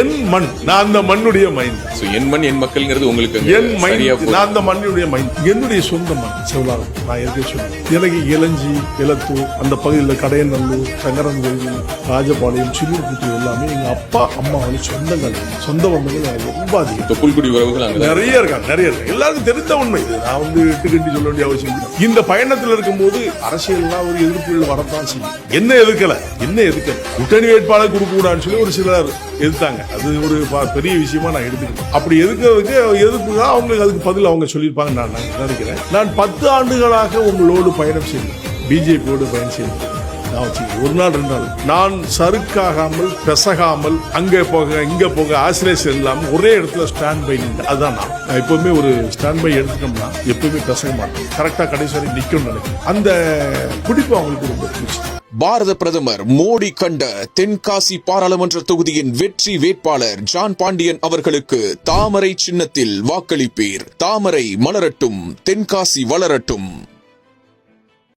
என் மண் நான் அந்த மண்ணுடைய மைண்ட் என் மண் என் மக்கள்ங்கிறது உங்களுக்கு என் மைண்ட். நான் அந்த மண்ணுடைய மைண்ட் என்னுடைய சொந்த மண். செவலாறு நான் ஏற்கனவே சொன்னேன் எனக்கு இளஞ்சி இலத்தூர் அந்த பகுதியில் கடையநல்லூர் சங்கரன்கோயில் ராஜபாளையம் சில்லூர்புத்தி எல்லாமே எங்க அப்பா அம்மா வந்து சொந்தங்கள். சொந்த பந்தங்கள் ரொம்ப அதிகம். இப்ப புல்குடி உறவுகள் நிறைய இருக்காங்க நிறைய இருக்காங்க எல்லாருக்கும் தெரிந்த உண்மை. இது நான் வந்து இட்டு கட்டி சொல்ல வேண்டிய அவசியம் இல்லை. இந்த பயணத்தில் இருக்கும்போது அரசியல்லாம் ஒரு எதிர்ப்புகள் வரத்தான் செய்யும். என்ன எதிர்க்கல? என்ன எதிர்க்கல? கூட்டணி வேட்பாளர் கொடுக்க கூடாதுன்னு சொல்லி ஒரு சிலர் எதிர்த்தாங்க அது ஒரு ப- பெரிய விஷயமா நான் எடுத்துக்கிறேன் அப்படி எதுக்கிறதுக்கு எதுக்குதான் தான் அவங்களுக்கு அதுக்கு பதில் அவங்க சொல்லியிருப்பாங்க நான் நினைக்கிறேன். நான் பத்து ஆண்டுகளாக உங்களோடு பயணம் செய்தேன். பிஜேபியோடு பயணம் செய்தேன். நான் ஒரு நாள் ரெண்டு நாள். நான் சறுக்காகாமல் பெசகாமல் அங்கே போக இங்க போக ஆசிரியர் இல்லாமல் ஒரே இடத்துல ஸ்டாண்ட் பை நின்று அதுதான் நான். நான் எப்பவுமே ஒரு ஸ்டாண்ட் பை எடுத்துட்டோம்னா எப்பவுமே பெசக மாட்டேன். கரெக்டாக கடைசி வரை நிற்கும் நினைக்கிறேன். அந்த பிடிப்பு அவங்களுக்கு ரொம்ப பிடிச்சி பாரத பிரதமர் மோடி கண்ட தென்காசி பாராளுமன்ற தொகுதியின் வெற்றி வேட்பாளர் ஜான் பாண்டியன் அவர்களுக்கு தாமரை சின்னத்தில் வாக்களிப்பீர். தாமரை மலரட்டும் தென்காசி வளரட்டும்.